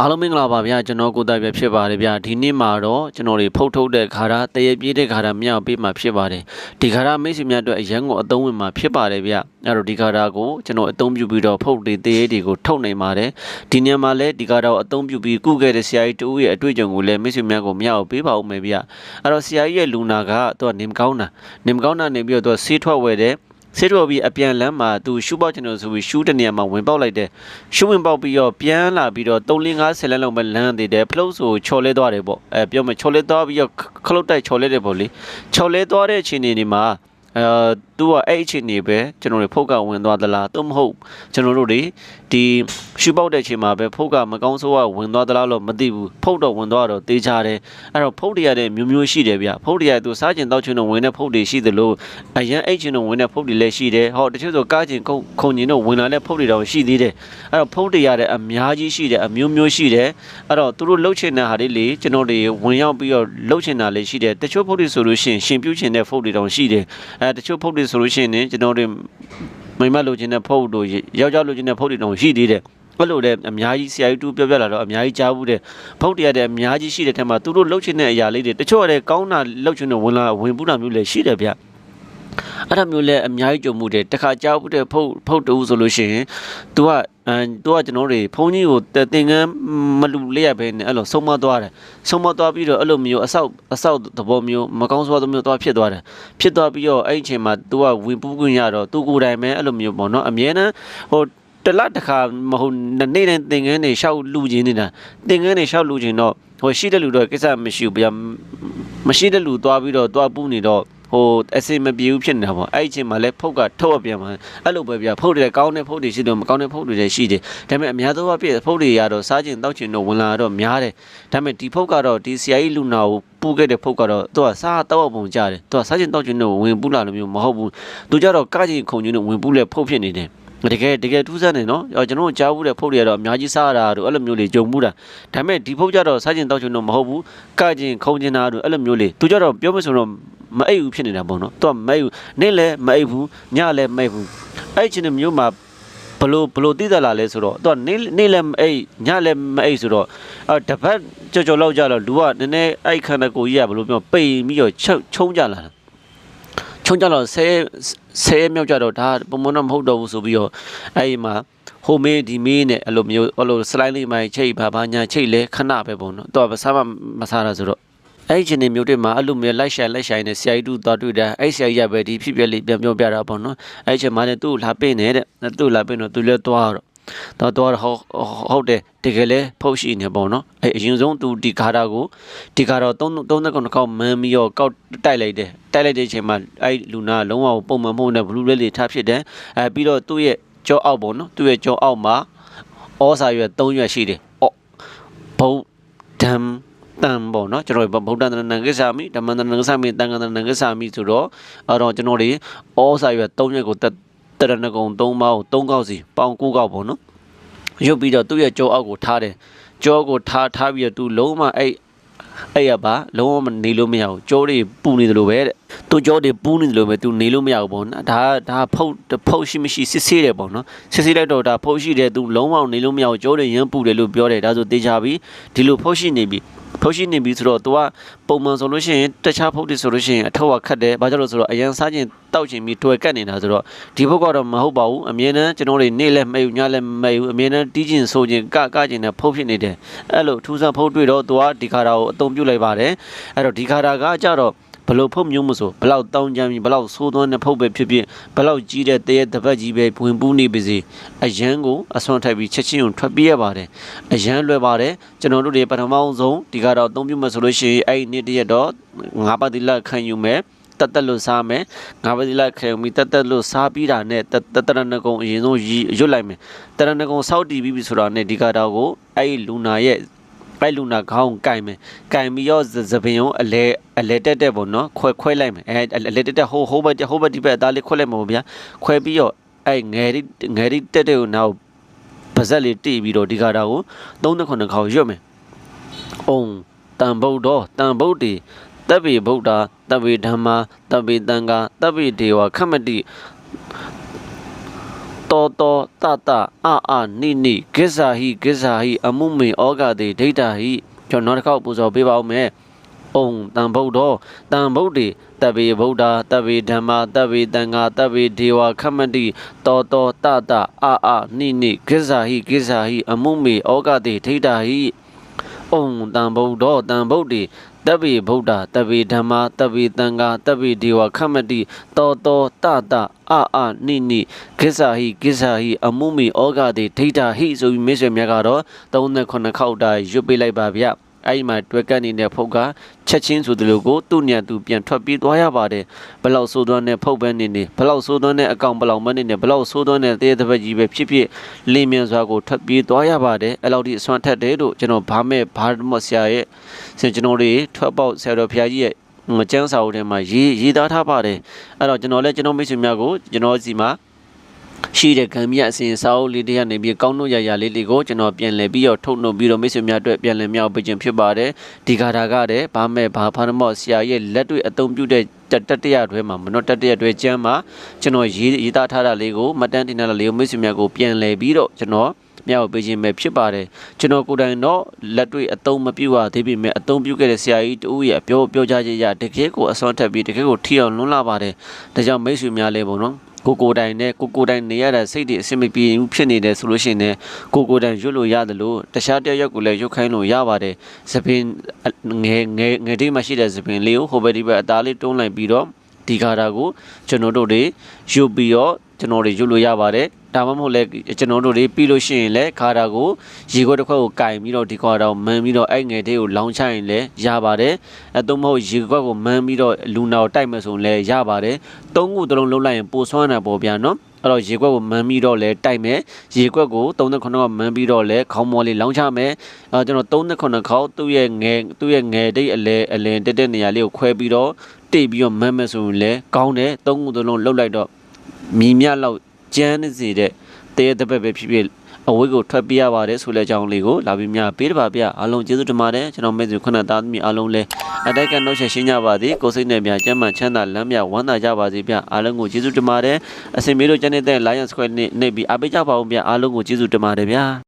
အားလုံးမင်္ဂလာပါဗျာကျွန်တော်ကိုသားပြဖြစ်ပါတယ်ဗျာဒီနေ့မှာတော့ကျွန်တော်တွေဖုတ်ထုတ်တဲ့ခါရတရေပြေးတဲ့ခါရမြောက်ပေးမှာဖြစ်ပါတယ်ဒီခါရမိတ်ဆွေများအတွက်အရန်ကိုအသုံးဝင်မှာဖြစ်ပါတယ်ဗျာအဲ့တော့ဒီခါရကိုကျွန်တော်အသုံးပြုပြီးတော့ဖုတ်တွေတရေတွေကိုထုတ်နိုင်ပါတယ်ဒီညမှာလည်းဒီခါရကိုအသုံးပြုပြီးကုခဲ့တဲ့ဆရာကြီးတူရဲ့အတွေ့အကြုံကိုလည်းမိတ်ဆွေများကိုမြောက်ပေးပါဦးမယ်ဗျာအဲ့တော့ဆရာကြီးရဲ့လူနာကသူကနေမကောင်းတာနေမကောင်းတာနေပြီးတော့သူဆေးထွက်ဝယ်တယ် ဆေးတော်ပြီးအပြန်လမ်းမှာသူရှူပေါက်ချင်လို့ဆိုပြီးရှူတဲ့နေရာမှာဝင်ပေါက်လိုက်တယ်ရှူဝင်ပေါက်ပြီးတော့ပြန်လာပြီးတော့3 5 10လမ်းလောက်ပဲလမ်းသေးတယ်ဖလုတ်ဆိုချော်လဲသွားတယ်ပေါ့အဲပြောမယ်ချော်လဲသွားပြီးတော့ခလုတ်တိုက်ချော်လဲတယ်ပေါ့လေချော်လဲသွားတဲ့အခြေအနေတွေမှာအဲ သူကအဲ့အခြေအနေပဲကျွန်တော်တို့ဖုတ်ကဝင်သွားသလားသို့မဟုတ်ကျွန်တော်တို့တွေဒီရှူပေါက်တဲ့အချိန်မှာပဲဖုတ်ကမကောင်းဆိုးကဝင်သွားသလားလို့မသိဘူးဖုတ်တော့ဝင်သွားတော့တေးချတယ်အဲ့တော့ဖုတ်တွေရတဲ့မျိုးမျိုးရှိတယ်ဗျဖုတ်တွေကသူစားကျင်တောက်ချင်တော့ဝင်တဲ့ဖုတ်တွေရှိသလိုအရန်အိတ်ချင်တော့ဝင်တဲ့ဖုတ်တွေလည်းရှိတယ်ဟောတချို့ဆိုကားချင်ခုံခုံချင်တော့ဝင်လာတဲ့ဖုတ်တွေတော့ရှိသေးတယ်အဲ့တော့ဖုတ်တွေရတဲ့အများကြီးရှိတယ်အမျိုးမျိုးရှိတယ်အဲ့တော့သူတို့လှုပ်ချင်တဲ့ဟာတွေလေကျွန်တော်တွေဝင်ရောက်ပြီးတော့လှုပ်ချင်တာလည်းရှိတယ်တချို့ဖုတ်တွေဆိုလို့ရှိရင်ရှင်ပြုတ်ချင်တဲ့ဖုတ်တွေတောင်ရှိတယ်အဲတချို့ဖုတ်တွေဆိုလို့ရှိရင်ကျွန်တော်တွေမိမလိုချင်တဲ့ဖုတ်တို့ယောက်ျားလိုချင်တဲ့ဖုတ်တွေတောင်ရှိသေးတယ်အဲ့လိုလည်းအများကြီးဆရာကြီးတူပြောပြလာတော့အများကြီးကြားဘူးတဲ့ဖုတ်တရားတဲ့အများကြီးရှိတဲ့ထက်မှာသူတို့လှုပ်ချင်တဲ့အရာလေးတွေတချို့ကလည်းကောင်းတာလှုပ်ချင်တော့ဝင်လာဝင်ပူးတာမျိုးလည်းရှိတယ်ဗျ အဲ့ဒါမျိုးလည်းအများကြီးကြုံမှုတယ်တခါကြောက်ဘူးတဲ့ဖုတ်ဖုတ်တူဆိုလို့ရှိရင် तू ကအဲသူကကျွန်တော်တွေဘုန်းကြီးကိုသင်္ကန်းမလူလေးရပဲနဲ့အဲ့လိုဆုံးမသွားတယ်ဆုံးမသွားပြီးတော့အဲ့လိုမျိုးအဆောက်အဆောက်သဘောမျိုးမကောင်းစွာသမျိုးသွားဖြစ်သွားတယ်ဖြစ်သွားပြီးတော့အဲ့အချိန်မှာသူကဝင်ပူးခွင့်ရတော့သူကိုယ်တိုင်ပဲအဲ့လိုမျိုးပေါ့နော်အမြဲတမ်းဟိုတလတခါမဟုတ်နေ့တိုင်းသင်္ကန်းတွေရှောက်လူချင်းနေတာသင်္ကန်းတွေရှောက်လူချင်းတော့ဟိုရှိတဲ့လူတော့ကိစ္စမရှိဘူးဗျာမရှိတဲ့လူသွားပြီးတော့သွားပူးနေတော့ ဟိုအစင်မပြေဘူးဖြစ်နေတာပေါ့အဲ့ဒီအချိန်မှာလဲဖုတ်ကထုတ်အပြန်မှာအဲ့လိုပဲဗျာဖုတ်တွေကောင်းတဲ့ဖုတ်တွေရှိတယ်မကောင်းတဲ့ဖုတ်တွေလည်းရှိတယ်ဒါပေမဲ့အများသောအားဖြင့်ဖုတ်တွေရတော့စားကျင်တောက်ကျင်တော့ဝင်လာတော့များတယ်ဒါပေမဲ့ဒီဖုတ်ကတော့ဒီဆရာကြီးလူနာကိုပူခဲ့တဲ့ဖုတ်ကတော့သူကစားတောက်ပုံကြတယ်သူကစားကျင်တောက်ကျင်တော့ဝင်ပူလာလို့မျိုးမဟုတ်ဘူးသူကြတော့ကကျင်ခုံကျင်တော့ဝင်ပူလဲဖုတ်ဖြစ်နေတယ်တကယ်တကယ်ထူးဆန်းနေနော်ကျွန်တော်ကြားဘူးတဲ့ဖုတ်တွေကတော့အများကြီးစားရတာတို့အဲ့လိုမျိုးလေးဂျုံမှုတာဒါပေမဲ့ဒီဖုတ်ကြတော့စားကျင်တောက်ကျင်တော့မဟုတ်ဘူးကကျင်ခုံကျင်တာတို့အဲ့လိုမျိုးလေးသူကြတော့ပြောမဆိုတော့ မအိပ်ဘူးဖြစ်နေတာပေါ့နော်သူကမအိပ်ဘူးနေ့လည်းမအိပ်ဘူးညလည်းမအိပ်ဘူးအဲ့ချင်းမျိုးမှာဘလို့ဘလို့တည်သလားလဲဆိုတော့သူကနေ့နေ့လည်းမအိပ်ညလည်းမအိပ်ဆိုတော့အဲတပတ်ကြော်ကြော်လောက်ကြတော့လူကနည်းနည်းအဲ့ခန္ဓာကိုယ်ကြီးကဘလို့ပြောပိန်ပြီးတော့ချုပ်ချုံကြလာတာချုံကြတော့ဆဲဆဲမြောက်ကြတော့ဒါပုံမတော့မဟုတ်တော့ဘူးဆိုပြီးတော့အဲ့ဒီမှာဟိုမေးဒီမေးနဲ့အဲ့လိုမျိုးအဲ့လိုစလိုက်လေးမိုင်းချိတ်ပါဘာညာချိတ်လဲခဏပဲပေါ့နော်သူကဘာမှမစားတာဆိုတော့ အဲ့ဒီချင်းနေမျိုးတွေမှာအဲ့လိုမျိုးလိုက်ရှာလိုက်ရှာနေဆရာကြီးတို့သွားတွေ့တာအဲ့ဆရာကြီးရပဲဒီဖြစ်ပြလေးပြန်ပြောပြတာပေါ့နော်အဲ့ချင်းမှာလည်းသူ့ကိုလာပင့်နေတဲ့သူ့လာပင့်တော့သူလည်းသွားတော့တော့တော့ဟုတ်တယ်တကယ်လဲဖုတ်ရှိနေပေါ့နော်အဲ့အရင်ဆုံးသူဒီကာတာကိုဒီကာတော့3 3နှစ်ကောက်မန်းပြီးတော့ကောက်တိုက်လိုက်တယ်တိုက်လိုက်တဲ့အချိန်မှာအဲ့လူနာလုံးဝပုံမှန်မဟုတ်တဲ့ဘလူးလေးတွေထားဖြစ်တယ်အဲပြီးတော့သူ့ရဲ့ကြောအောက်ပေါ့နော်သူ့ရဲ့ကြောအောက်မှာဩစာရွက်3ရွက်ရှိတယ်ဩဘုံဒမ် တန်ပေါ့နော်ကျွန်တော်ဗုဒ္ဓတရဏံကိစ္ဆာမိဓမ္မတရဏံကိစ္ဆာမိတန်ခါတရဏံကိစ္ဆာမိဆိုတော့အဲ့တော့ကျွန်တော်တွေဩစာရွက်၃ရက်ကိုတတရဏဂုံ၃ပါးကို၃ကောက်စီပေါင်၉ကောက်ပေါ့နော်ရုပ်ပြီးတော့သူ့ရဲ့ကြောအောက်ကိုထားတယ်ကြောကိုထားထားပြီးတော့သူလုံးဝအဲ့အဲ့ရပါလုံးဝမနေလို့မရဘူးကြောတွေပူနေတယ်လို့ပဲတဲ့ သူကြောတွေပူနေတယ်လို့ပဲသူနေလို့မရဘူးပေါ့နော်ဒါဒါဖုတ်ဖုတ်ရှိမရှိစစ်ဆေးတယ်ပေါ့နော်စစ်ဆေးလိုက်တော့ဒါဖုတ်ရှိတယ်သူလုံးဝနေလို့မရဘူးကြောတွေရမ်းပူတယ်လို့ပြောတယ်ဒါဆိုတေချာပြီဒီလိုဖုတ်ရှိနေပြီဖုတ်ရှိနေပြီဆိုတော့ तू ကပုံမှန်ဆိုလို့ရှိရင်တခြားဖုတ်တွေဆိုလို့ရှိရင်အထောက်ကခတ်တယ်ဘာကြောင့်လဲဆိုတော့အရန်စားခြင်းတောက်ခြင်းပြီးတွေ့ကတ်နေတာဆိုတော့ဒီဖုတ်ကတော့မဟုတ်ပါဘူးအမြဲတမ်းကျွန်တော်တွေနေ့လည်းမအိပ်ညလည်းမအိပ်ဘူးအမြဲတမ်းတီးခြင်းဆိုခြင်းကကခြင်းနဲ့ဖုတ်ဖြစ်နေတယ်အဲ့လိုထူးဆန်းဖုတ်တွေ့တော့ तू ကဒီခါတာကိုအသုံးပြုလိုက်ပါတယ်အဲ့တော့ဒီခါတာကကြတော့ ဘလို့ဖုတ်မျိုးမဆိုဘလောက်တောင်းကြမ်းပြီးဘလောက်ဆိုးသွန်းတဲ့ဖုတ်ပဲဖြစ်ဖြစ်ဘလောက်ကြီးတဲ့တရေတပတ်ကြီးပဲဝင်ပူးနေပါစေအရန်ကိုအစွမ်းထိုက်ပြီးချက်ချင်းကိုထွက်ပြေးရပါတယ်အရန်လွယ်ပါတယ်ကျွန်တော်တို့တွေပထမဆုံးဒီကတော့အသုံးပြုမှဆိုလို့ရှိရင်အဲ့ဒီနေ့တရက်တော့ငါးပါးတိလခံယူမယ်တက်တက်လို့စားမယ်ငါးပါးတိလခံယူပြီးတက်တက်လို့စားပြီးတာနဲ့တတရဏဂုံအရင်ဆုံးရွတ်လိုက်မယ်တရဏဂုံစောက်တီးပြီးပြီဆိုတာနဲ့ဒီကတော့ကိုအဲ့ဒီလူနာရဲ့ ပိုက်လူနာခေါင်းကင်မယ်ကင်ပြီးတော့သပင်ရောအလဲအလဲတက်တက်ပေါ့နော်ခွဲခွဲလိုက်မယ်အဲအလဲတက်တက်ဟိုဟိုဘက်ဟိုဘက်ဒီဘက်အသားလေးခွဲလိုက်မှာပေါ့ဗျာခွဲပြီးတော့အဲငယ်ရီငယ်ရီတက်တက်ကိုနောက်ပါဇက်လေးတိပြီးတော့ဒီကတာကို39ခေါက်ရွတ်မယ်။အုံတန်ဗုဒ္ဓတန်ဗုဒ္ဓေတဗ္ဗေဗုဒ္ဓတဗ္ဗေဓမ္မာတဗ္ဗေတံဃာတဗ္ဗေဒေဝခမတိ တတောတောတတအာအာနိနိကိစ္ဆာဟိကိစ္ဆာဟိအမှုမေဩဃတိဒိဋ္ဌာဟိကျွန်တော်နောက်တစ်ခေါက်ပူဇော်ပေးပါဦးမယ်။ဩတံဗုဒ္ဓောတံဗုဒ္ဓေတဗ္ဗေဗုဒ္ဓတဗ္ဗေဓမ္မာတဗ္ဗေတံဃာတဗ္ဗေဒေဝခမတိတောတောတတအာအာနိနိကိစ္ဆာဟိကိစ္ဆာဟိအမှုမေဩဃတိဒိဋ္ဌာဟိဩတံဗုဒ္ဓောတံဗုဒ္ဓေတဗ္ဗေဗုဒ္ဓတဗ္ဗေဓမ္မာတဗ္ဗေတံဃာတဗ္ဗေဒေဝခမတိတောတောတတ အာအာနိနိကိစ္ဆာဟိကိစ္ဆာဟိအမှုမေဩဃတိဒိဋ္ဌာဟိဆိုပြီးမိတ်ဆွေများကတော့39ခေါက်တာရွတ်ပေးလိုက်ပါဗျအဲ့ဒီမှာတွဲကပ်နေတဲ့ဖုတ်ကချက်ချင်းဆိုသလိုကိုသူ့ညံသူပြန်ထွက်ပြေးသွားရပါတယ်ဘလောက်ဆိုးသွမ်းတဲ့ဖုတ်ပဲနေနေဘလောက်ဆိုးသွမ်းတဲ့အကောင်ဘလောက်မနေနေဘလောက်ဆိုးသွမ်းတဲ့တရေတစ်ပတ်ကြီးပဲဖြစ်ဖြစ်လင်းမြန်စွာကိုထွက်ပြေးသွားရပါတယ်အဲ့လောက်ဒီအစွမ်းထက်တယ်လို့ကျွန်တော်ဘာမဲ့ဘာမော့ဆရာရဲ့ဆင်ကျွန်တော်တွေထွက်ပေါက်ဆရာတော်ဖရာကြီးရဲ့င ကျန်းစာအုပ်ထဲမှာရေးရေးသားထားပါတယ်အဲ့တော့ကျွန်တော်လည်းကျွန်တော်မိတ်ဆွေများကိုကျွန်တော်စီမှာရှိတဲ့ကံမြတ်အစဉ်စာအုပ်လေးတွေကနေပြီးကောင်းတို့ရရလေးတွေကိုကျွန်တော်ပြန်လည်ပြီးတော့ထုတ်နှုတ်ပြီးတော့မိတ်ဆွေများအတွက်ပြန်လည်မြောက်ပေးခြင်းဖြစ်ပါတယ်ဒီကာတာကတဲ့ဗာမဲ့ဘာဖာနမော့ဆရာရဲ့လက်တွေ့အသုံးပြုတဲ့တတရတွဲမှာမနောတတရတွဲကျမ်းမှာကျွန်တော်ရေးရေးသားထားတာလေးကိုမတန်းတင်တာလေးကိုမိတ်ဆွေများကိုပြန်လည်ပြီးတော့ကျွန်တော် မြောက်ပေးခြင်းပဲဖြစ်ပါတယ်ကျွန်တော်ကိုယ်တိုင်တော့လက်တွေ့အသုံးမပြုရသေးပေမဲ့အသုံးပြုခဲ့တဲ့ဆရာကြီးတူရဲ့ပြောပြောကြားချက်ရတကယ်ကိုအစွမ်းထက်ပြီးတကယ်ကိုထီအောင်လွန်းလာပါတယ်ဒါကြောင့်မိတ်ဆွေများလေးပေါ့နော်ကိုကိုတိုင်နဲ့ကိုကိုတိုင်နေရတဲ့စိတ်တွေအဆင်မပြေဘူးဖြစ်နေတယ်ဆိုလို့ရှိရင်လည်းကိုကိုတိုင်ရွတ်လို့ရတယ်လို့တခြားတယောက်ယောက်ကိုလည်းရွတ်ခိုင်းလို့ရပါတယ်သပင်ငယ်ငယ်ငယ်တိမှရှိတဲ့သပင်လေးကိုဟိုဘက်ဒီဘက်အသားလေးတွန်းလိုက်ပြီးတော့ဒီကာတာကိုကျွန်တော်တို့တွေယူပြီးတော့ကျွန်တော်တွေယူလို့ရပါတယ် ဒါမှမဟုတ်လဲကျွန်တော်တို့တွေပြီးလို့ရှိရင်လဲခါတာကိုရေခွက်တစ်ခွက်ကိုကင်ပြီးတော့ဒီခွက်တော့မန်းပြီးတော့အဲ့ငယ်သေးကိုလောင်းချရင်လဲရပါတယ်အဲသုံးမဟုတ်ရေခွက်ကိုမန်းပြီးတော့လူနာကိုတိုက်မယ်ဆိုရင်လဲရပါတယ်သုံးခုတစ်လုံးလုံးလိုက်ရင်ပိုဆွမ်းတာပေါ့ဗျာနော်အဲ့တော့ရေခွက်ကိုမန်းပြီးတော့လဲတိုက်မယ်ရေခွက်ကို39ကမန်းပြီးတော့လဲခေါင်းမော်လေးလောင်းချမယ်အဲကျွန်တော်39ခေါက်သူ့ရဲ့ငယ်သူ့ရဲ့ငယ်တိတ်အလဲအလင်တက်တဲ့နေရာလေးကိုခွဲပြီးတော့တိတ်ပြီးတော့မန်းမယ်ဆိုရင်လဲကောင်းတယ်သုံးခုတစ်လုံးလှုပ်လိုက်တော့မြည်မြလောက် ကျန်းနေစေတဲ့တရေတပက်ပဲဖြစ်ဖြစ်အဝိတ်ကိုထွက်ပြရပါတယ်ဆိုတဲ့အကြောင်းလေးကိုလာပြီးများပေးတပါဗျအားလုံးကျေးဇူးတင်ပါတယ်ကျွန်တော်မဲ့သူခုနသားသမီးအားလုံးလည်းအတိုက်ကနှုတ်ဆက်ရှင်းကြပါသည်ကိုယ်စိတ်နဲ့များကျမ်းမှချမ်းသာလမ်းမြဝမ်းသာကြပါစေဗျအားလုံးကိုကျေးဇူးတင်ပါတယ်အစင်မေတို့ကျန်နေတဲ့ Lion Square နေ့နေ့ပြီးအားပေးကြပါဦးဗျအားလုံးကိုကျေးဇူးတင်ပါတယ်ဗျာ